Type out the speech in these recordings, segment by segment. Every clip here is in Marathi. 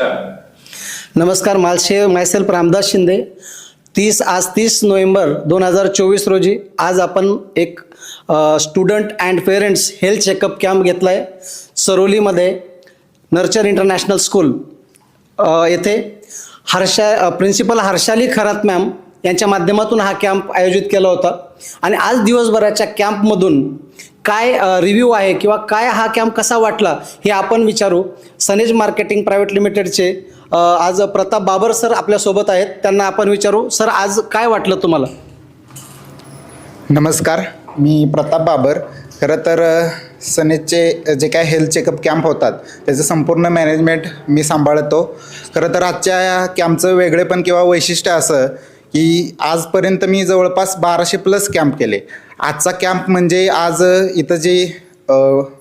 नमस्कार मालशे मायसेल्फ रामदास शिंदे. तीस आज तीस नोव्हेंबर दोन हजार चोवीस रोजी आज आपण एक student and parents health checkup camp घेतला आहे सरोलीमध्ये नर्चर इंटरनॅशनल स्कूल येथे. हर्षा प्रिन्सिपल हर्षाली खरात मॅम यांच्या माध्यमातून हा कॅम्प आयोजित केला होता. आणि आज दिवसभराच्या कॅम्पमधून काय रिव्ह्यू आहे किंवा काय हा कॅम्प कसा वाटला हे आपण विचारू. सनेज मार्केटिंग प्रायव्हेट लिमिटेडचे आज प्रताप बाबर सर आपल्यासोबत आहेत. त्यांना आपण विचारू. सर आज काय वाटलं तुम्हाला? नमस्कार. मी प्रताप बाबर. खरं तर सनेजचे जे काय हेल्थ चेकअप कॅम्प होतात त्याचं संपूर्ण मॅनेजमेंट मी सांभाळतो. खरं तर आजच्या कॅम्पचं वेगळेपण किंवा वैशिष्ट्य असं की आजपर्यंत मी जवळपास बाराशे प्लस कॅम्प केले. आजचा कॅम्प म्हणजे आज इथं जे त्या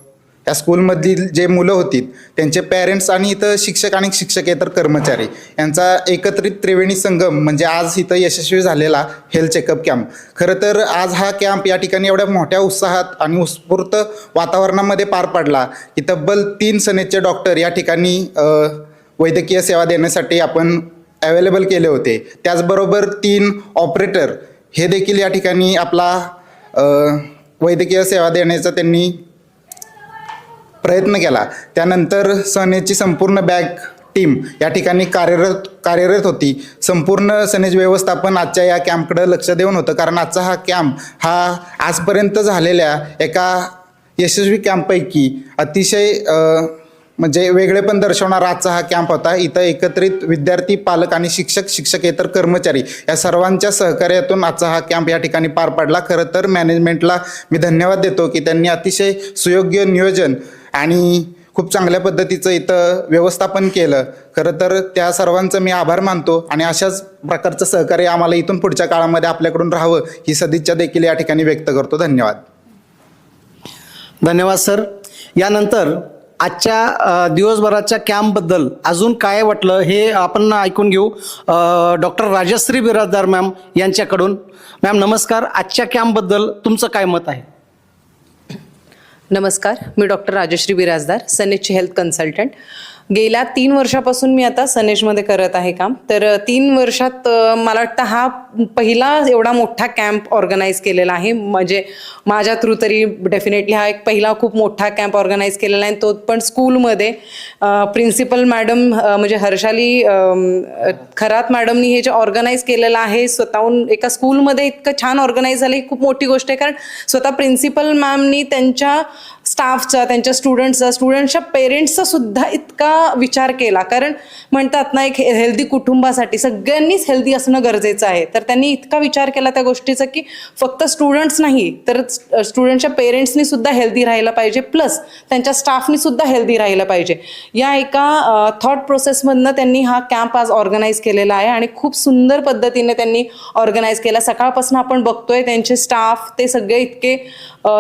या स्कूलमधील जे मुलं होती त्यांचे पॅरेंट्स आणि इथं शिक्षक आणि शिक्षकेतर कर्मचारी यांचा एकत्रित त्रिवेणी संगम म्हणजे आज इथं यशस्वी झालेला हेल्थ चेकअप कॅम्प खरं तर आज हा कॅम्प या ठिकाणी एवढ्या मोठ्या उत्साहात आणि उत्स्फूर्त वातावरणामध्ये पार पडला की तब्बल तीन सनेचे डॉक्टर या ठिकाणी वैद्यकीय सेवा देण्यासाठी आपण अवेलेबल केले होते. त्याचबरोबर तीन ऑपरेटर हे देखील या ठिकाणी आपला वैद्यकीय सेवा देण्याचा त्यांनी प्रयत्न केला. त्यानंतर सनेजची संपूर्ण बॅग टीम या ठिकाणी कार्यरत कार्यरत होती. संपूर्ण सनेज व्यवस्थापन आजच्या या कॅम्पकडं लक्ष देऊन होतं. कारण आजचा हा कॅम्प हा आजपर्यंत झालेल्या एका यशस्वी कॅम्पपैकी अतिशय म्हणजे वेगळे पण दर्शवणारा आजचा हा कॅम्प होता. इथं एकत्रित विद्यार्थी पालक आणि शिक्षक शिक्षकेतर कर्मचारी या सर्वांच्या सहकार्यातून आजचा हा कॅम्प या ठिकाणी पार पडला. खरं तर मॅनेजमेंटला मी धन्यवाद देतो की त्यांनी अतिशय सुयोग्य नियोजन आणि खूप चांगल्या पद्धतीचं इथं व्यवस्थापन केलं. खरं तर त्या सर्वांचं मी आभार मानतो आणि अशाच प्रकारचं सहकार्य आम्हाला इथून पुढच्या काळामध्ये आपल्याकडून राहावं ही सदिच्छा देखील या ठिकाणी व्यक्त करतो. धन्यवाद. धन्यवाद सर. यानंतर आजच्या दिवसभराच्या कॅम्पबद्दल अजून काय वाटलं हे आपण ऐकून घेऊ. डॉक्टर राजश्री बिराजदार मॅम यांच्याकडून. मॅम नमस्कार. आजच्या कॅम्पबद्दल तुमचं काय मत आहे? नमस्कार. मी डॉक्टर राजश्री बिराजदार सनेजची हेल्थ कन्सल्टंट गेल्या तीन वर्षापासून मी आता सनेशमध्ये करत आहे काम. तर तीन वर्षात मला वाटतं हा पहिला एवढा मोठा कॅम्प ऑर्गनाईज केलेला आहे. म्हणजे माझ्या थ्रू तरी डेफिनेटली हा एक पहिला खूप मोठा कॅम्प ऑर्गनाईज केलेला आहे. तो पण स्कूलमध्ये प्रिन्सिपल मॅडम म्हणजे हर्षाली खरात मॅडमनी हे जे ऑर्गनाईज केलेलं आहे स्वतःहून एका स्कूलमध्ये इतकं छान ऑर्गनाईज झालं ही खूप मोठी गोष्ट आहे. कारण स्वतः प्रिन्सिपल मॅमनी त्यांच्या स्टाफचा त्यांच्या स्टुडंट्सचा स्टुडंट्सच्या पेरेंट्सचा सुद्धा इतका विचार केला. कारण म्हणतात ना एक हेल्दी कुटुंबासाठी सगळ्यांनीच हेल्दी असणं गरजेचं आहे. तर त्यांनी इतका विचार केला त्या गोष्टीचा की फक्त स्टुडंट्स नाही तर स्टुडंटच्या पेरेंट्सनी सुद्धा हेल्दी राहायला पाहिजे. प्लस त्यांच्या स्टाफनी सुद्धा हेल्दी राहिलं पाहिजे. या एका थॉट प्रोसेसमधनं त्यांनी हा कॅम्प आज ऑर्गनाईज केलेला आहे आणि खूप सुंदर पद्धतीने त्यांनी ऑर्गनाईज केला. सकाळपासून आपण बघतोय त्यांचे स्टाफ ते सगळे इतके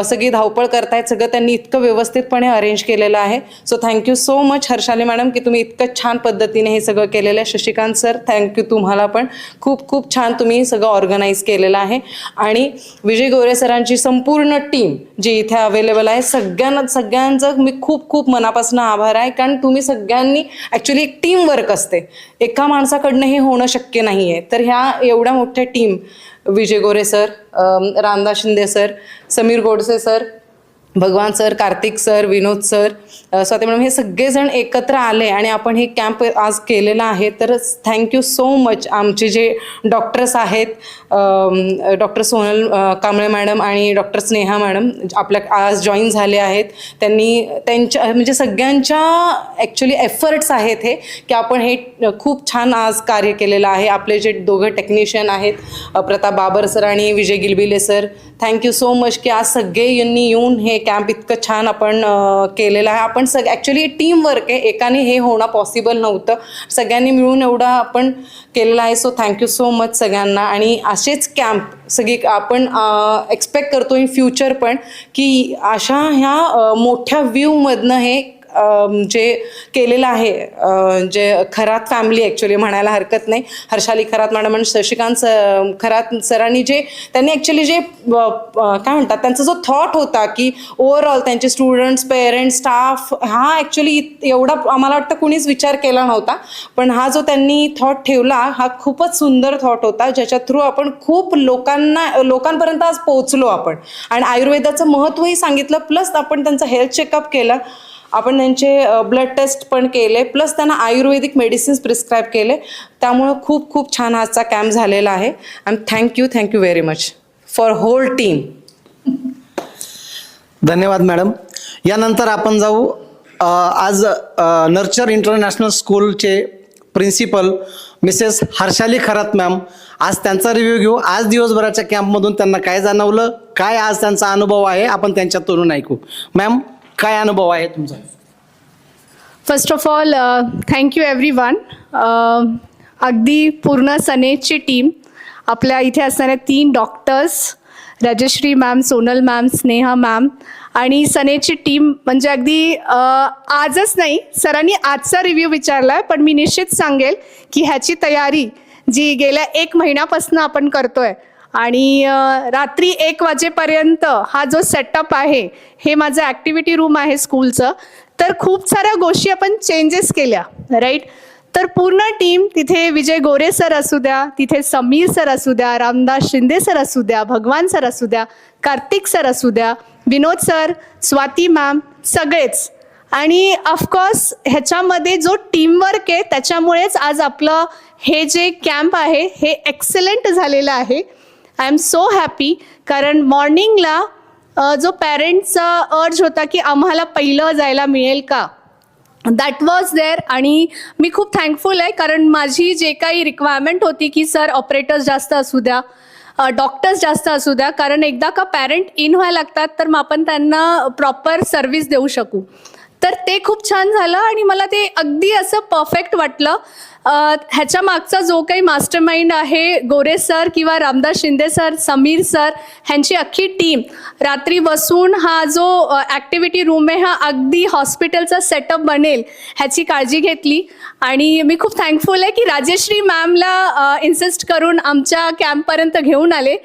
सगळी धावपळ करतायत सगळं त्यांनी इतकं व्यवस्थितपणे अरेंज केलेलं आहे. So thank you so much Harshali madam की तुम्ही इतकं छान पद्धतीने हे सगळं केलेलं आहे. शशिकांत सर थँक्यू तुम्हाला पण. खूप खूप छान तुम्ही सगळं ऑर्गनाईज केलेलं आहे. आणि विजय गोरे सरांची संपूर्ण टीम जी इथे अवेलेबल आहे सगळ्यांना सगळ्यांचं मी खूप खूप मनापासून आभार आहे. कारण तुम्ही सगळ्यांनी ॲक्च्युली एक टीम वर्क असते. एका माणसाकडनं हे होणं शक्य नाही आहे तर ह्या एवढ्या मोठ्या team Vijay Gore sir Ramdas Shinde sir Sameer Godse sir Bhagwan sir Kartik sir Vinod sir Swati madam हे सगळेजण एकत्र आले आणि आपण हे कॅम्प आज केलेला आहे. तर थँक्यू सो मच आमचे जे डॉक्टर्स आहेत डॉक्टर सोनल कांबळे मॅडम आणि डॉक्टर स्नेहा मॅडम आपल्या आज जॉईन झाले आहेत. त्यांनी त्यांच्या म्हणजे सगळ्यांच्या ॲक्च्युली एफर्ट्स आहेत हे की आपण हे खूप छान आज कार्य केलेलं आहे. आपले जे दोघं टेक्निशियन आहेत प्रताप बाबर सर आणि Vijay Gilbile sir thank you so much की आज सगळे यांनी येऊन हे कॅम्प इतकं छान आपण केलेलं आहे. आपण सग ॲक्च्युली टीम वर्क आहे. एकाने हे होणं पॉसिबल नव्हतं. सगळ्यांनी मिळून एवढा आपण केलेलं आहे. सो थँक्यू सो मच सगळ्यांना. आणि असेच कॅम्प सगळी आपण एक्सपेक्ट करतो इन फ्युचर पण की अशा ह्या मोठ्या व्ह्यूमधनं हे जे केलेलं आहे जे खरात फॅमिली ॲक्च्युली म्हणायला हरकत नाही. हर्षाली खरात मॅडम आणि शशिकांत स- खरात सरांनी जे त्यांनी ॲक्च्युली जे काय म्हणतात त्यांचा जो थॉट होता की ओव्हरऑल त्यांचे स्टुडंट्स पेरेंट्स स्टाफ हा ॲक्च्युली एवढा आम्हाला वाटतं कुणीच विचार केला नव्हता. पण हा जो त्यांनी थॉट ठेवला हा खूपच सुंदर थॉट होता ज्याच्या थ्रू आपण खूप लोकांना लोकांपर्यंत आज पोहोचलो आपण. आणि आयुर्वेदाचं महत्त्वही सांगितलं प्लस आपण त्यांचं हेल्थ चेकअप केलं. आपण त्यांचे ब्लड टेस्ट पण केले प्लस त्यांना आयुर्वेदिक मेडिसिन्स प्रिस्क्राईब केले. त्यामुळं खूप खूप छान आजचा कॅम्प झालेला आहे. And thank you thank you very much for whole team धन्यवाद मॅडम यानंतर आपण जाऊ आज नर्चर इंटरनॅशनल स्कूलचे principal Mrs Harshali Kharat ma'am आज त्यांचा रिव्ह्यू घेऊ. आज दिवसभराच्या कॅम्पमधून त्यांना काय जाणवलं काय आज त्यांचा अनुभव आहे आपण त्यांच्यातून ऐकू. मॅम काय अनुभव आहे तुमचा? First of all thank you everyone अगदी पूर्ण सनेजची टीम आपल्या इथे असणाऱ्या तीन doctors Rajshree ma'am Sonal ma'am Sneha ma'am आणि सनेजची टीम म्हणजे अगदी uh, आजच नाही सरांनी आजचा रिव्ह्यू विचारला आहे पण मी निश्चित सांगेल की ह्याची तयारी जी गेल्या एक महिन्यापासून आपण करतोय आणि रात्री एक वाजेपर्यंत हा जो सेटअप आहे हे माझं ॲक्टिव्हिटी रूम आहे स्कूलचं तर खूप साऱ्या गोष्टी आपण चेंजेस केल्या राईट तर पूर्ण टीम तिथे विजय गोरे सर असू द्या तिथे समीर सर असू द्या रामदास शिंदे सर असू द्या भगवान सर असू द्या कार्तिक सर असू द्या विनोद सर स्वाती मॅम सगळेच. आणि ऑफकोर्स ह्याच्यामध्ये जो टीमवर्क आहे त्याच्यामुळेच आज आपलं हे जे कॅम्प आहे हे एक्सलंट झालेलं आहे. आय एम सो हॅपी कारण मॉर्निंगला जो पॅरेंट्सचा अर्ज होता की आम्हाला पहिलं जायला मिळेल का? दॅट वॉज देअर आणि मी खूप थँकफुल आहे. कारण माझी जे काही रिक्वायरमेंट होती की सर ऑपरेटर्स जास्त असू द्या डॉक्टर्स जास्त असू द्या. कारण एकदा का पॅरेंट इन व्हायला लागतात तर मग आपण त्यांना प्रॉपर सर्व्हिस देऊ शकू. तर ते खूप छान झालं आणि मला ते अगदी असं परफेक्ट वाटलं. ह्याच्या मागचा जो काही मास्टर माइंड आहे गोरे सर किंवा रामदास शिंदे सर समीर सर ह्यांची अख्खी टीम रात्री बसून हा जो ॲक्टिव्हिटी रूम आहे हा अगदी हॉस्पिटलचा सेटअप बनेल ह्याची काळजी घेतली. आणि मी खूप थँकफुल आहे की राजेश्री मॅमला इन्सिस्ट करून आमच्या कॅम्पपर्यंत घेऊन आले.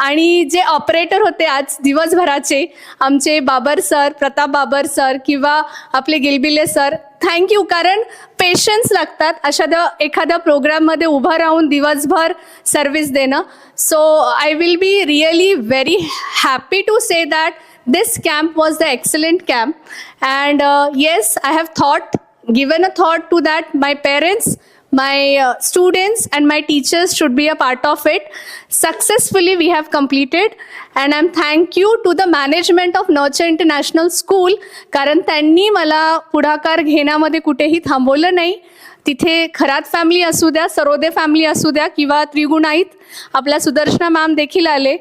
आणि जे ऑपरेटर होते आज दिवसभराचे आमचे बाबर सर प्रताप बाबर सर किंवा आपले गिलबिले सर थँक्यू कारण पेशन्स लागतात अशा द एखाद्या प्रोग्राममध्ये उभं राहून दिवसभर सर्व्हिस देणं. So I will be really very happy to say that this camp was the excellent camp. And uh, yes i have thought given a thought to that my parents my uh, students and my teachers should be a part of it successfully we have completed and i'm thank you to the management of nurture international school कारण त्यांनी मला पुढाकार घेण्यामध्ये कुठेही थांबवलं नाही तिथे खरात फॅमिली असू द्या सरोदे फॅमिली असू द्या किंवा त्रिगुणाईत आपल्या सुदर्शना मॅम देखील आले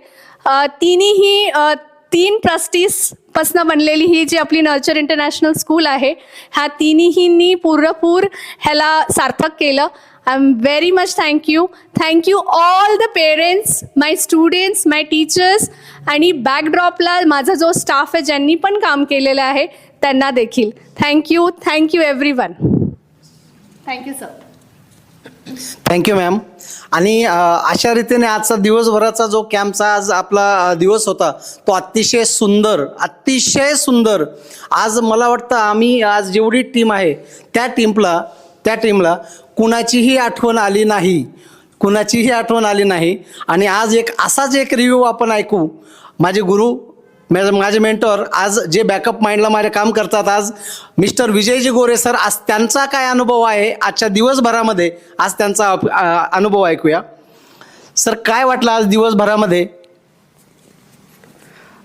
तिन्हीही तीन ट्रस्टीज पासनं बनलेली ही जी आपली नर्चर इंटरनॅशनल स्कूल आहे ह्या तिन्हींनी पूर्णपूर ह्याला सार्थक केलं. I am very much thank you thank you all the parents my students my teachers आणि बॅकड्रॉपला माझा जो स्टाफ आहे ज्यांनी पण काम केलेलं आहे त्यांना देखील. Thank you thank you everyone thank you sir thank you ma'am आणि अशा रीतीने आजचा दिवसभराचा जो कॅम्पचा आज आपला दिवस होता तो अतिशय सुंदर अतिशय सुंदर. आज मला वाटतं आम्ही आज जेवढी टीम आहे त्या टीमला त्या टीमला कुणाचीही आठवण आली नाही. कुणाचीही आठवण आली नाही. आणि आज एक असाच एक रिव्ह्यू आपण ऐकू. माझे गुरु माझे माझे मेंटॉर आज जे बॅकअप माइंडला माझे काम करतात आज मिस्टर विजयजी गोरे सर आज त्यांचा काय अनुभव आहे? आजच्या दिवसभरामध्ये आज त्यांचा अनुभव ऐकूया. सर काय वाटलं आज दिवसभरामध्ये?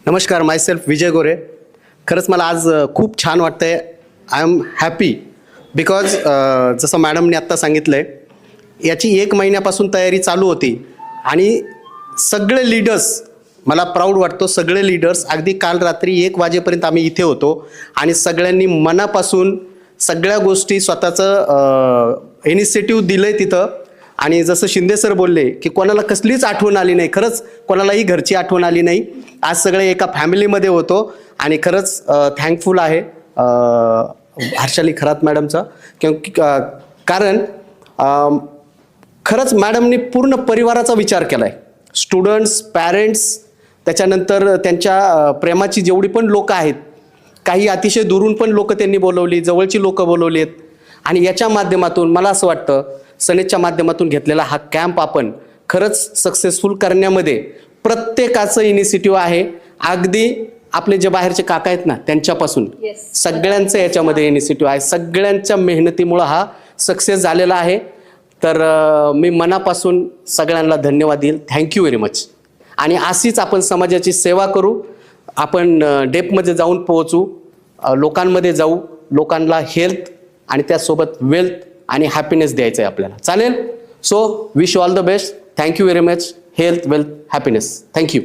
नमस्कार माय सेल्फ विजय गोरे. खरंच मला आज खूप छान वाटतं आहे आय एम हॅपी बिकॉज जसं मॅडमने आत्ता सांगितलं आहे याची एक महिन्यापासून तयारी चालू होती आणि सगळे लीडर्स मला प्राऊड वाटतो. सगळे लीडर्स अगदी काल रात्री एक वाजेपर्यंत आम्ही इथे होतो. आणि सगळ्यांनी मनापासून सगळ्या गोष्टी स्वतःचं इनिशिएटिव्ह दिलं आहे तिथं. आणि जसं शिंदे सर बोलले की कोणाला कसलीच आठवण आली नाही. खरंच कोणालाही घरची आठवण आली नाही. आज सगळे एका फॅमिलीमध्ये होतो. आणि खरंच थँकफुल आहे हर्षाली खरात मॅडमचा. किंवा कारण खरंच मॅडमनी पूर्ण परिवाराचा विचार केला आहे स्टुडंट्स पॅरेंट्स त्याच्यानंतर त्यांच्या प्रेमाची जेवढी पण लोक आहेत काही अतिशय दुरून पण लोक त्यांनी बोलवली जवळची लोक बोलवली आहेत आणि याच्या माध्यमातून मला असं वाटतं सनेजच्या माध्यमातून घेतलेला हा कॅम्प आपण खरंच सक्सेसफुल करण्यामध्ये प्रत्येकाचं इनिशिएटिव्ह आहे. अगदी आपले जे बाहेरचे काका आहेत ना त्यांच्यापासून सगळ्यांचं याच्यामध्ये इनिशिएटिव्ह आहे. सगळ्यांच्या मेहनतीमुळं हा सक्सेस झालेला आहे. तर मी मनापासून सगळ्यांना धन्यवाद देईल. थँक्यू व्हेरी मच आणि अशीच आपण समाजाची सेवा करू. आपण डेपमध्ये जाऊन पोहोचू. लोकांमध्ये जाऊ. लोकांना हेल्थ आणि त्यासोबत वेल्थ आणि हॅपीनेस द्यायचं आहे आपल्याला. चालेल? So wish all the best thank you very much health wealth happiness thank you